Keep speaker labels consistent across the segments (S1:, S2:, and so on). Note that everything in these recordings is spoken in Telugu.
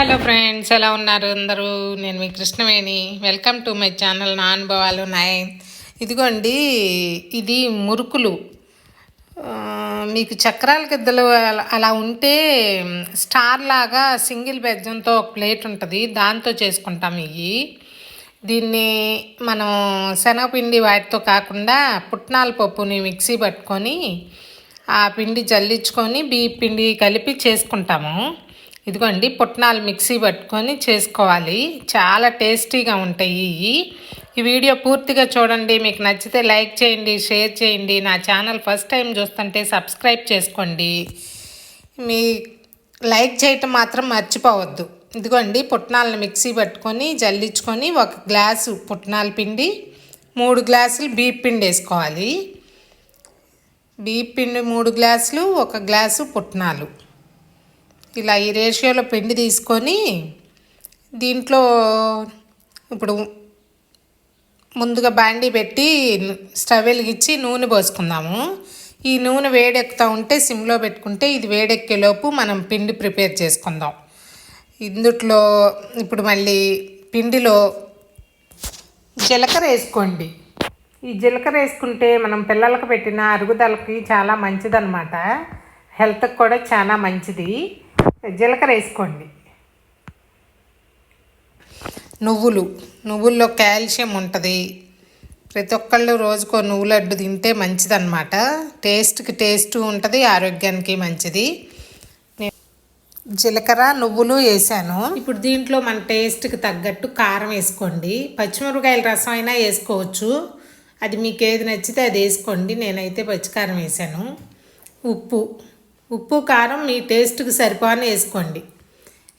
S1: హలో ఫ్రెండ్స్ ఎలా ఉన్నారు అందరూ? నేను మీ Krishnaveni. Welcome to my channel నా అనుభవాలు నాయ్ ఇదిగోండి ఇది మురుకులు. మీకు చక్రాల గిద్దలు అలా- అలా ఉంటే స్టార్ లాగా సింగిల్ బెజ్జంతో ఒక ప్లేట్ ఉంటుంది దాంతో చేసుకుంటాం ఇవి దీన్ని మనం శనగపిండి వాటితో కాకుండా పుట్నాల పప్పుని మిక్సీ పట్టుకొని ఆ పిండి జల్లించుకొని బియ్య పిండి కలిపి చేసుకుంటాము. ఇదిగోండి పుట్నాలు మిక్సీ పట్టుకొని చేసుకోవాలి. చాలా టేస్టీగా ఉంటాయి. ఇవి ఈ వీడియో పూర్తిగా చూడండి. మీకు నచ్చితే లైక్ చేయండి షేర్ చేయండి. నా ఛానల్ ఫస్ట్ టైం చూస్తుంటే సబ్స్క్రైబ్ చేసుకోండి. మీ లైక్ చేయటం మాత్రం మర్చిపోవద్దు. ఇదిగోండి పుట్నాలను మిక్సీ పట్టుకొని జల్లించుకొని ఒక గ్లాసు పుట్నాల పిండి మూడు గ్లాసులు బీప్ పిండి వేసుకోవాలి. బీప్ పిండి మూడు గ్లాసులు ఒక గ్లాసు పుట్నాలు. ఇలా ఈ రేషియోలో పిండి తీసుకొని దీంట్లో ఇప్పుడు ముందుగా బాండీ పెట్టి స్టవ్ వెలిగించి నూనె పోసుకుందాము. ఈ నూనె వేడెక్కుతూ ఉంటే సిమ్లో పెట్టుకుంటే ఇది వేడెక్కేలోపు మనం పిండి ప్రిపేర్ చేసుకుందాం. ఇందుట్లో ఇప్పుడు మళ్ళీ పిండిలో జీలకర్ర వేసుకోండి. ఈ జీలకర్ర వేసుకుంటే మనం పిల్లలకు పెట్టిన అరుగుదలకి చాలా మంచిదన్నమాట. హెల్త్కి కూడా చాలా మంచిది. జీలకర్ర వేసుకోండి. నువ్వులు. నువ్వుల్లో కాల్షియం ఉంటుంది. ప్రతి ఒక్కళ్ళు రోజుకో నువ్వు లడ్డు తింటే మంచిదన్నమాట. టేస్ట్కి టేస్ట్ ఉంటుంది ఆరోగ్యానికి మంచిది. నేను జీలకర్ర నువ్వులు వేసాను. ఇప్పుడు దీంట్లో మన టేస్ట్కి తగ్గట్టు కారం వేసుకోండి. పచ్చిమిరపకాయల రసం అయినా వేసుకోవచ్చు. అది మీకు ఏది నచ్చితే అది వేసుకోండి. నేనైతే పచ్చికారం వేసాను. ఉప్పు. ఉప్పు కారం మీ టేస్ట్కి సరిపోని వేసుకోండి.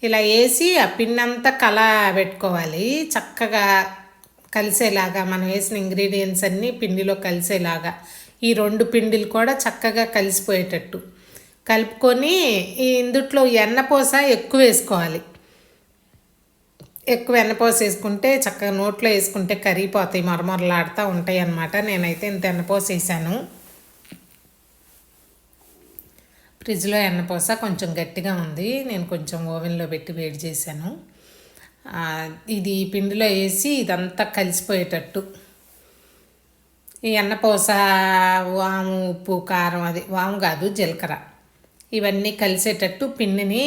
S1: ఇలా వేసి ఆ పిండి అంతా కల పెట్టుకోవాలి. చక్కగా కలిసేలాగా మనం వేసిన ఇంగ్రీడియంట్స్ అన్నీ పిండిలో కలిసేలాగా. ఈ రెండు పిండిలు కూడా చక్కగా కలిసిపోయేటట్టు. కలుపుకొని ఈ ఇందుట్లో ఎన్నపోస ఎక్కువ వేసుకోవాలి. ఎక్కువ ఎన్నపోస వేసుకుంటే చక్కగా నోట్లో వేసుకుంటే కరిగిపోతాయి మరమరలాడుతూ ఉంటాయి అన్నమాట నేనైతే ఇంత ఎన్నపోస వేసాను. ఫ్రిడ్జ్లో ఎన్నపోస కొంచెం గట్టిగా ఉంది. నేను కొంచెం ఓవెన్లో పెట్టి వేడి చేశాను. ఇది పిండిలో వేసి ఇదంతా కలిసిపోయేటట్టు. ఈ ఎన్నపోస వాము ఉప్పు కారం అది వాము కాదు జీలకర్ర. ఇవన్నీ కలిసేటట్టు పిండిని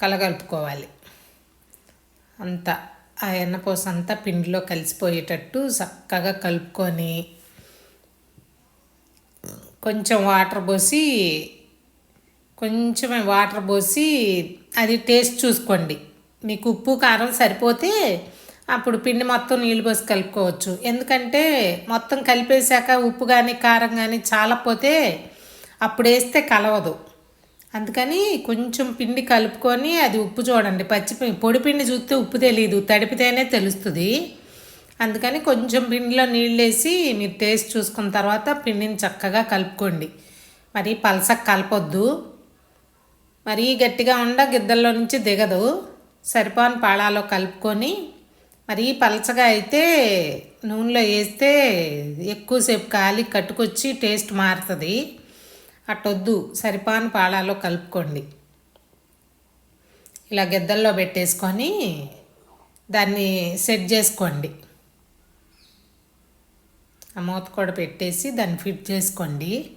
S1: కలగలుపుకోవాలి. అంతా ఆ ఎన్నపోస అంతా పిండిలో కలిసిపోయేటట్టు చక్కగా కలుపుకొని కొంచెం వాటర్ పోసి కొంచెం వాటర్ పోసి అది టేస్ట్ చూసుకోండి. మీకు ఉప్పు కారం సరిపోతే అప్పుడు పిండి మొత్తం నీళ్ళు పోసి కలుపుకోవచ్చు. ఎందుకంటే మొత్తం కలిపేశాక ఉప్పు కానీ కారం కానీ చాలపోతే అప్పుడు వేస్తే కలవదు. అందుకని కొంచెం పిండి కలుపుకొని అది ఉప్పు చూడండి. పచ్చి పొడి పిండి చూస్తే ఉప్పు తెలియదు తడిపితేనే తెలుస్తుంది. అందుకని కొంచెం పిండిలో నీళ్ళు వేసి మీరు టేస్ట్ చూసుకున్న తర్వాత పిండిని చక్కగా కలుపుకోండి. మరి పలసకు కలపొద్దు. మరీ గట్టిగా ఉండ గిద్దల్లో నుంచి దిగదు. సరిపోని పాళాలో కలుపుకొని మరీ పలచగా అయితే నూనెలో వేస్తే ఎక్కువసేపు కాలి కట్టుకొచ్చి టేస్ట్ మారుతుంది. అటొద్దు సరిపాని పాళాలో కలుపుకోండి. ఇలా గిద్దల్లో పెట్టేసుకొని దాన్ని సెట్ చేసుకోండి. ఆ మూత కూడా పెట్టేసి దాన్ని ఫిట్ చేసుకోండి.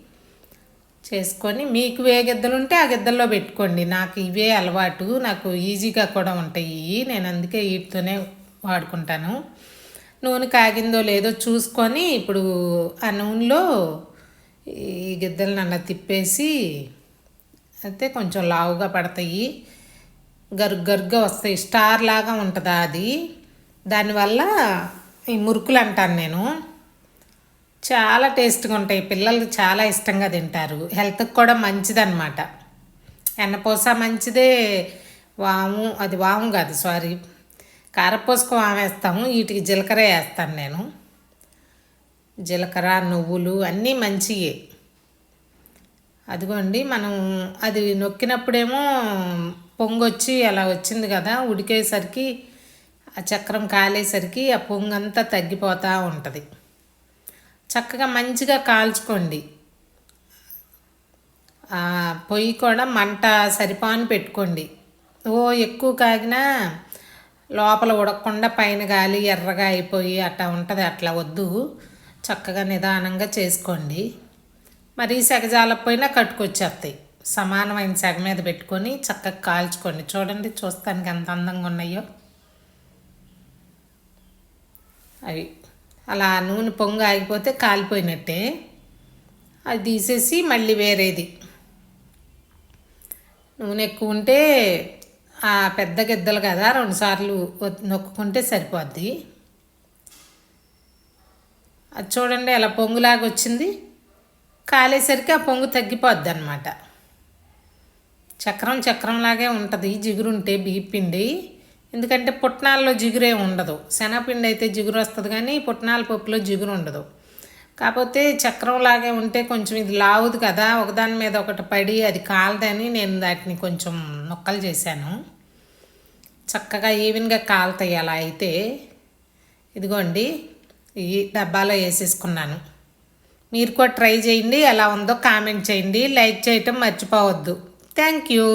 S1: చేసుకొని మీకు ఏ గిద్దలు ఉంటే ఆ గిద్దల్లో పెట్టుకోండి. నాకు ఇవే అలవాటు నాకు ఈజీగా కూడా ఉంటాయి. నేను అందుకే వీటితోనే వాడుకుంటాను. నూనె కాగిందో లేదో చూసుకొని ఇప్పుడు ఆ నూనెలో ఈ గిద్దలను అలా తిప్పేసి అయితే కొంచెం లావుగా పడతాయి. గరుగ్ గరుగ్గా వస్తాయి. స్టార్ లాగా ఉంటుందా అది? దానివల్ల ఈ మురుకులు అంటాను నేను. చాలా టేస్ట్గా ఉంటాయి. పిల్లలు చాలా ఇష్టంగా తింటారు. హెల్త్కి కూడా మంచిదన్నమాట. ఎన్నపూస మంచిదే. వాము అది వాము కాదు సారీ. కారపూసకు వాము వేస్తాము వీటికి జీలకర్ర వేస్తాను నేను. జీలకర్ర నువ్వులు అన్నీ మంచియే. అదిగోండి మనం అది నొక్కినప్పుడేమో పొంగొచ్చి అలా వచ్చింది కదా ఉడికేసరికి ఆ చక్రం కాలేసరికి ఆ పొంగంతా తగ్గిపోతూ ఉంటుంది. చక్కగా మంచిగా కాల్చుకోండి. పొయ్యి కూడా మంట సరిపాను పెట్టుకోండి. ఓ ఎక్కువ కాగినా లోపల ఉడకకుండా పైన గాలి ఎర్రగా అయిపోయి అట్లా ఉంటుంది అట్లా వద్దు. చక్కగా నిదానంగా చేసుకోండి. మరి సెగజాలపోయినా కట్టుకొచ్చేస్తాయి. సమానమైన సెగ మీద పెట్టుకొని చక్కగా కాల్చుకోండి. చూడండి చూస్తానికి ఎంత అందంగా ఉన్నాయో. అవి అలా నూనె పొంగు ఆగిపోతే కాలిపోయినట్టే. అది తీసేసి మళ్ళీ వేరేది. నూనె ఎక్కువ ఉంటే ఆ పెద్ద గిద్దలు కదా రెండుసార్లు ఒత్- నొక్కుంటే సరిపోద్ది. అది చూడండి అలా పొంగులాగా వచ్చింది. కాలేసరికి ఆ పొంగు తగ్గిపోద్ది అనమాట చక్రం చక్రంలాగే ఉంటుంది. జిగురు ఉంటే పిండి. ఎందుకంటే పుట్నాల్లో జిగురే ఉండదు. శనగపిండి అయితే జిగురు వస్తుంది కానీ పుట్నాల పప్పులో జిగురు ఉండదు. కాకపోతే చక్రంలాగే ఉంటే కొంచెం ఇది లావుది కదా ఒకదాని మీద ఒకటి పడి అది కాలదని నేను వాటిని కొంచెం ముక్కలు చేశాను. చక్కగా ఈవెన్గా కాలుతాయి అలా అయితే. ఇదిగోండి ఈ డబ్బాలో వేసేసుకున్నాను. మీరు కూడా ట్రై చేయండి ఎలా ఉందో కామెంట్ చేయండి. లైక్ చేయటం మర్చిపోవద్దు. Thank you.